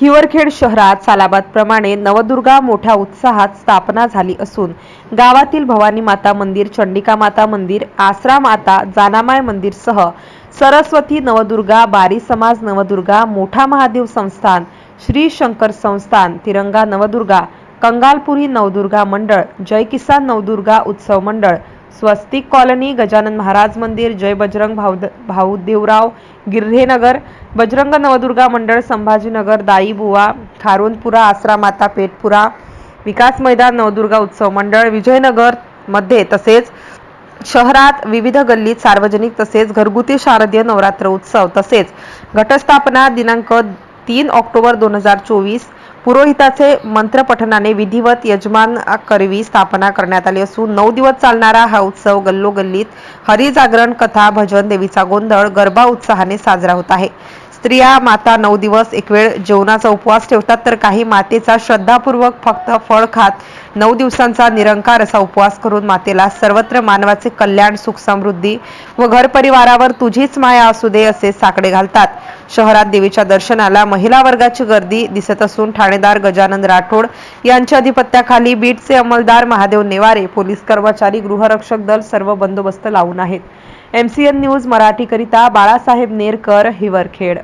हिवरखेड शहरात सालाबादप्रमाणे नवदुर्गा मोठ्या उत्साहात स्थापना झाली असून गावातील भवानी माता मंदिर चंडिका माता मंदिर आसरा माता जानामाय मंदिरसह सरस्वती नवदुर्गा बारी समाज नवदुर्गा मोठा महादेव संस्थान श्री शंकर संस्थान तिरंगा नवदुर्गा कंगालपुरी नवदुर्गा मंडळ जय किसान नवदुर्गा उत्सव मंडळ स्वस्तिक कॉलनी गजानन महाराज मंदिर जय बजरंग भाऊ देवराव गिर्हेनगर बजरंग नवदुर्गा मंडळ संभाजीनगर दाईबुवा खारोनपुरा आसरा माता पेठपुरा विकास मैदान नवदुर्गा उत्सव मंडळ विजयनगरमध्ये तसेच शहरात विविध गल्लीत सार्वजनिक तसेच घरगुती शारदीय नवरात्र उत्सव तसेच घटस्थापना दिनांक तीन ऑक्टोबर दोन हजार चोवीस पुरोहिताचे मंत्रपठनाने विधिवत यजमान करवी स्थापना करण्यात आली असून नऊ दिवस चालणारा हा उत्सव गल्लोगल्लीत हरिजागरण कथा भजन देवीचा गोंधळ गरबा उत्साहाने साजरा होत आहे. स्त्रिया माता नऊ दिवस एक वेळ जेवणाचा उपवास ठेवतात तर काही मातेचा श्रद्धापूर्वक फक्त फळ खात नऊ दिवसांचा निरंकार असा उपवास करून मातेला सर्वत्र मानवाचे कल्याण सुख समृद्धी व घर परिवारावर तुझीच माया असू दे असे साकडे घालतात. शहरात देवीच्या दर्शनाला महिला वर्गाची गर्दी दिसत असून ठाणेदार गजानन राठोड यांच्या अधिपत्याखाली बीटचे अंमलदार महादेव नेवारे पोलीस कर्मचारी गृहरक्षक दल सर्व बंदोबस्त लावून आहेत. एम सी एन न्यूज मराठीकरिता बाळासाहेब नेरकर हिवरखेड